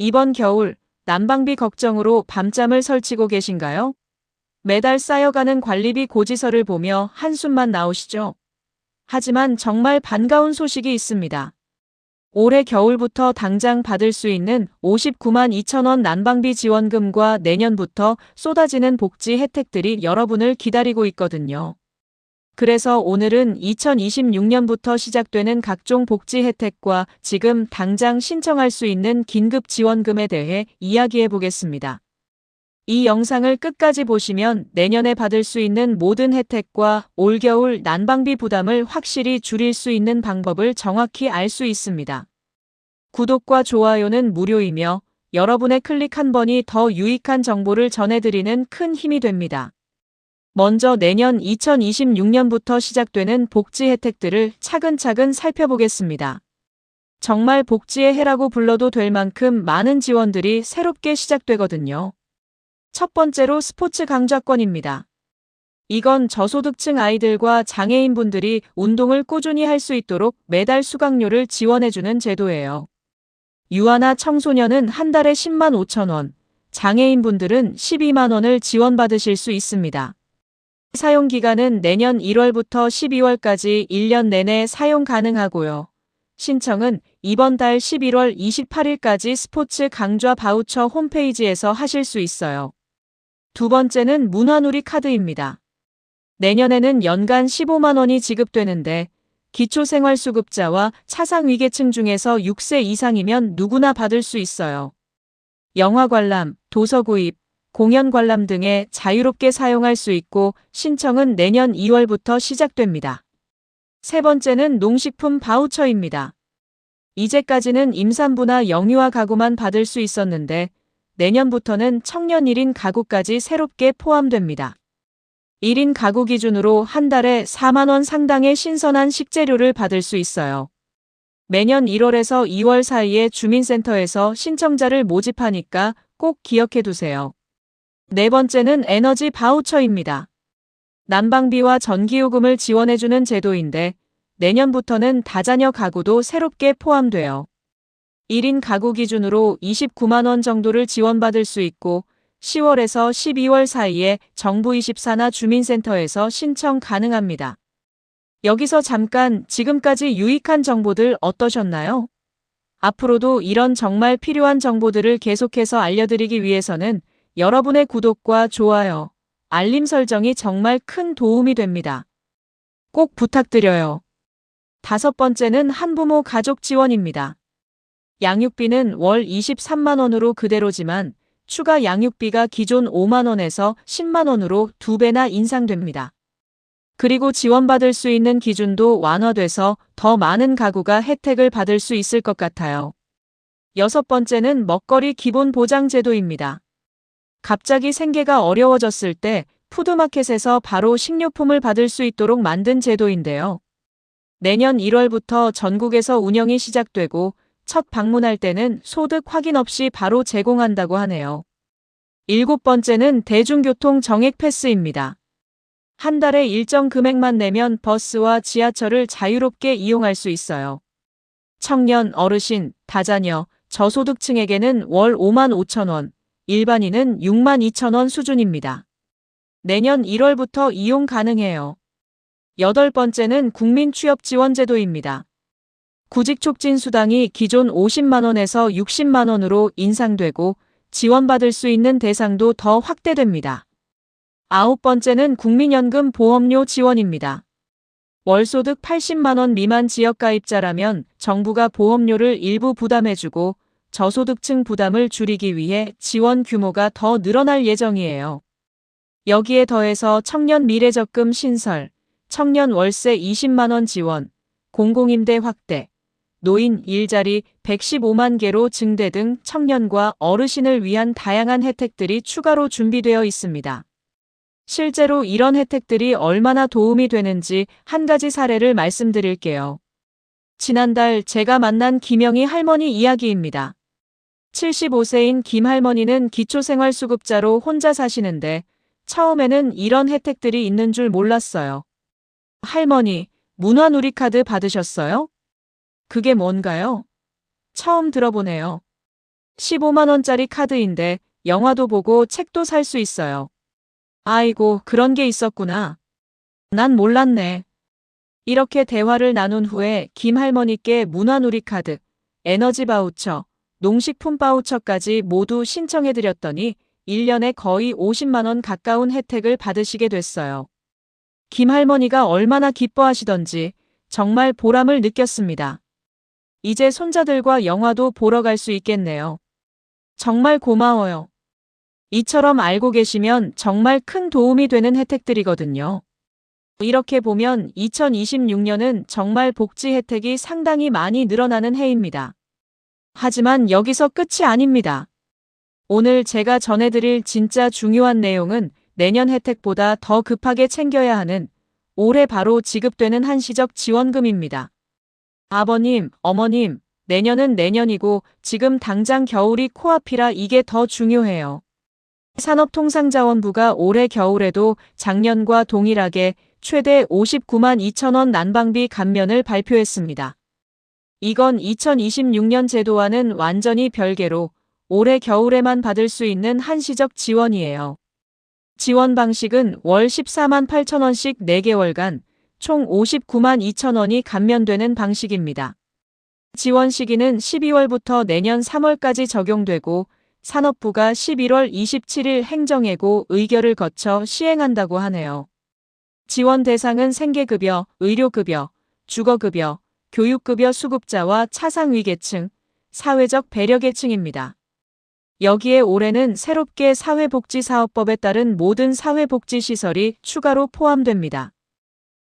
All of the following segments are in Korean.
이번 겨울 난방비 걱정으로 밤잠을 설치고 계신가요? 매달 쌓여가는 관리비 고지서를 보며 한숨만 나오시죠? 하지만 정말 반가운 소식이 있습니다. 올해 겨울부터 당장 받을 수 있는 59만 2천 원 난방비 지원금과 내년부터 쏟아지는 복지 혜택들이 여러분을 기다리고 있거든요. 그래서 오늘은 2026년부터 시작되는 각종 복지 혜택과 지금 당장 신청할 수 있는 긴급 지원금에 대해 이야기해 보겠습니다. 이 영상을 끝까지 보시면 내년에 받을 수 있는 모든 혜택과 올겨울 난방비 부담을 확실히 줄일 수 있는 방법을 정확히 알 수 있습니다. 구독과 좋아요는 무료이며 여러분의 클릭 한 번이 더 유익한 정보를 전해드리는 큰 힘이 됩니다. 먼저 내년 2026년부터 시작되는 복지 혜택들을 차근차근 살펴보겠습니다. 정말 복지의 해라고 불러도 될 만큼 많은 지원들이 새롭게 시작되거든요. 첫 번째로 스포츠 강좌권입니다. 이건 저소득층 아이들과 장애인분들이 운동을 꾸준히 할 수 있도록 매달 수강료를 지원해주는 제도예요. 유아나 청소년은 한 달에 10만 5천 원, 장애인분들은 12만 원을 지원받으실 수 있습니다. 사용 기간은 내년 1월부터 12월까지 1년 내내 사용 가능하고요. 신청은 이번 달 11월 28일까지 스포츠 강좌 바우처 홈페이지에서 하실 수 있어요. 두 번째는 문화누리 카드입니다. 내년에는 연간 15만 원이 지급되는데 기초생활수급자와 차상위계층 중에서 6세 이상이면 누구나 받을 수 있어요. 영화 관람, 도서 구입, 공연 관람 등에 자유롭게 사용할 수 있고 신청은 내년 2월부터 시작됩니다. 세 번째는 농식품 바우처입니다. 이제까지는 임산부나 영유아 가구만 받을 수 있었는데 내년부터는 청년 1인 가구까지 새롭게 포함됩니다. 1인 가구 기준으로 한 달에 4만원 상당의 신선한 식재료를 받을 수 있어요. 매년 1월에서 2월 사이에 주민센터에서 신청자를 모집하니까 꼭 기억해 두세요. 네 번째는 에너지 바우처입니다. 난방비와 전기요금을 지원해주는 제도인데 내년부터는 다자녀 가구도 새롭게 포함돼요. 1인 가구 기준으로 29만원 정도를 지원받을 수 있고 10월에서 12월 사이에 정부 24나 주민센터에서 신청 가능합니다. 여기서 잠깐 지금까지 유익한 정보들 어떠셨나요? 앞으로도 이런 정말 필요한 정보들을 계속해서 알려드리기 위해서는 여러분의 구독과 좋아요, 알림 설정이 정말 큰 도움이 됩니다. 꼭 부탁드려요. 다섯 번째는 한부모 가족 지원입니다. 양육비는 월 23만원으로 그대로지만 추가 양육비가 기존 5만원에서 10만원으로 2배나 인상됩니다. 그리고 지원받을 수 있는 기준도 완화돼서 더 많은 가구가 혜택을 받을 수 있을 것 같아요. 여섯 번째는 먹거리 기본 보장 제도입니다. 갑자기 생계가 어려워졌을 때 푸드마켓에서 바로 식료품을 받을 수 있도록 만든 제도인데요. 내년 1월부터 전국에서 운영이 시작되고 첫 방문할 때는 소득 확인 없이 바로 제공한다고 하네요. 일곱 번째는 대중교통 정액 패스입니다. 한 달에 일정 금액만 내면 버스와 지하철을 자유롭게 이용할 수 있어요. 청년, 어르신, 다자녀, 저소득층에게는 월 5만 5천 원, 일반인은 6만 2천 원 수준입니다. 내년 1월부터 이용 가능해요. 여덟 번째는 국민 취업 지원 제도입니다. 구직 촉진 수당이 기존 50만원에서 60만원으로 인상되고 지원받을 수 있는 대상도 더 확대됩니다. 아홉 번째는 국민연금 보험료 지원입니다. 월소득 80만원 미만 지역가입자라면 정부가 보험료를 일부 부담해주고 저소득층 부담을 줄이기 위해 지원 규모가 더 늘어날 예정이에요. 여기에 더해서 청년 미래적금 신설, 청년 월세 20만원 지원, 공공임대 확대, 노인 일자리 115만 개로 증대 등 청년과 어르신을 위한 다양한 혜택들이 추가로 준비되어 있습니다. 실제로 이런 혜택들이 얼마나 도움이 되는지 한 가지 사례를 말씀드릴게요. 지난달 제가 만난 김영희 할머니 이야기입니다. 75세인 김 할머니는 기초생활수급자로 혼자 사시는데 처음에는 이런 혜택들이 있는 줄 몰랐어요. 할머니, 문화누리카드 받으셨어요? 그게 뭔가요? 처음 들어보네요. 15만원짜리 카드인데 영화도 보고 책도 살 수 있어요. 아이고, 그런 게 있었구나. 난 몰랐네. 이렇게 대화를 나눈 후에 김 할머니께 문화누리 카드, 에너지 바우처, 농식품 바우처까지 모두 신청해드렸더니 1년에 거의 50만원 가까운 혜택을 받으시게 됐어요. 김 할머니가 얼마나 기뻐하시던지 정말 보람을 느꼈습니다. 이제 손자들과 영화도 보러 갈 수 있겠네요. 정말 고마워요. 이처럼 알고 계시면 정말 큰 도움이 되는 혜택들이거든요. 이렇게 보면 2026년은 정말 복지 혜택이 상당히 많이 늘어나는 해입니다. 하지만 여기서 끝이 아닙니다. 오늘 제가 전해드릴 진짜 중요한 내용은 내년 혜택보다 더 급하게 챙겨야 하는 올해 바로 지급되는 한시적 지원금입니다. 아버님, 어머님, 내년은 내년이고 지금 당장 겨울이 코앞이라 이게 더 중요해요. 산업통상자원부가 올해 겨울에도 작년과 동일하게 최대 59만 2천원 난방비 감면을 발표했습니다. 이건 2026년 제도와는 완전히 별개로 올해 겨울에만 받을 수 있는 한시적 지원이에요. 지원 방식은 월 14만 8천 원씩 4개월간 총 59만 2천 원이 감면되는 방식입니다. 지원 시기는 12월부터 내년 3월까지 적용되고 산업부가 11월 27일 행정예고 의결을 거쳐 시행한다고 하네요. 지원 대상은 생계급여, 의료급여, 주거급여, 교육급여 수급자와 차상위계층, 사회적 배려계층입니다. 여기에 올해는 새롭게 사회복지사업법에 따른 모든 사회복지시설이 추가로 포함됩니다.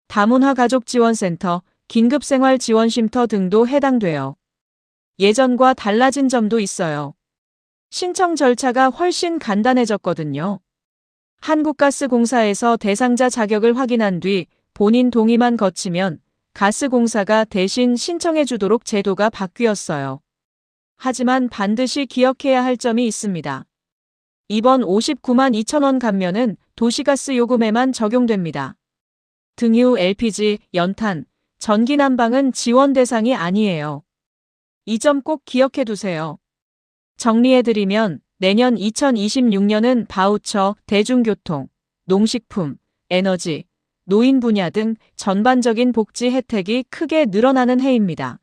다문화 가족지원센터, 긴급생활지원쉼터 등도 해당돼요. 예전과 달라진 점도 있어요. 신청 절차가 훨씬 간단해졌거든요. 한국가스공사에서 대상자 자격을 확인한 뒤 본인 동의만 거치면 가스공사가 대신 신청해 주도록 제도가 바뀌었어요. 하지만 반드시 기억해야 할 점이 있습니다. 이번 59만 2천원 감면은 도시가스 요금에만 적용됩니다. 등유, LPG, 연탄, 전기 난방은 지원 대상이 아니에요. 이 점 꼭 기억해 두세요. 정리해드리면 내년 2026년은 바우처, 대중교통, 농식품, 에너지, 노인 분야 등 전반적인 복지 혜택이 크게 늘어나는 해입니다.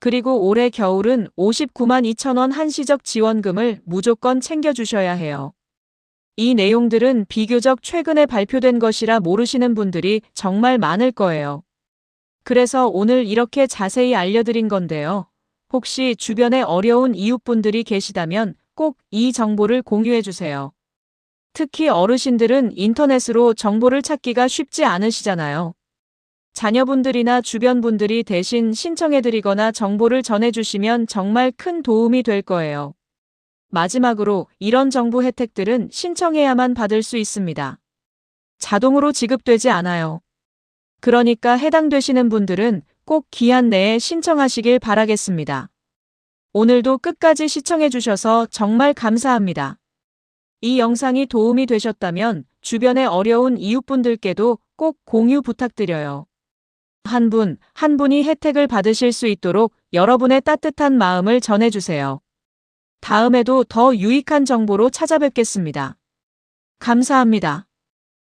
그리고 올해 겨울은 59만 2천원 한시적 지원금을 무조건 챙겨주셔야 해요. 이 내용들은 비교적 최근에 발표된 것이라 모르시는 분들이 정말 많을 거예요. 그래서 오늘 이렇게 자세히 알려드린 건데요. 혹시 주변에 어려운 이웃분들이 계시다면 꼭 이 정보를 공유해 주세요. 특히 어르신들은 인터넷으로 정보를 찾기가 쉽지 않으시잖아요. 자녀분들이나 주변 분들이 대신 신청해드리거나 정보를 전해주시면 정말 큰 도움이 될 거예요. 마지막으로 이런 정부 혜택들은 신청해야만 받을 수 있습니다. 자동으로 지급되지 않아요. 그러니까 해당되시는 분들은 꼭 기한 내에 신청하시길 바라겠습니다. 오늘도 끝까지 시청해주셔서 정말 감사합니다. 이 영상이 도움이 되셨다면 주변에 어려운 이웃분들께도 꼭 공유 부탁드려요. 한 분, 한 분이 혜택을 받으실 수 있도록 여러분의 따뜻한 마음을 전해주세요. 다음에도 더 유익한 정보로 찾아뵙겠습니다. 감사합니다.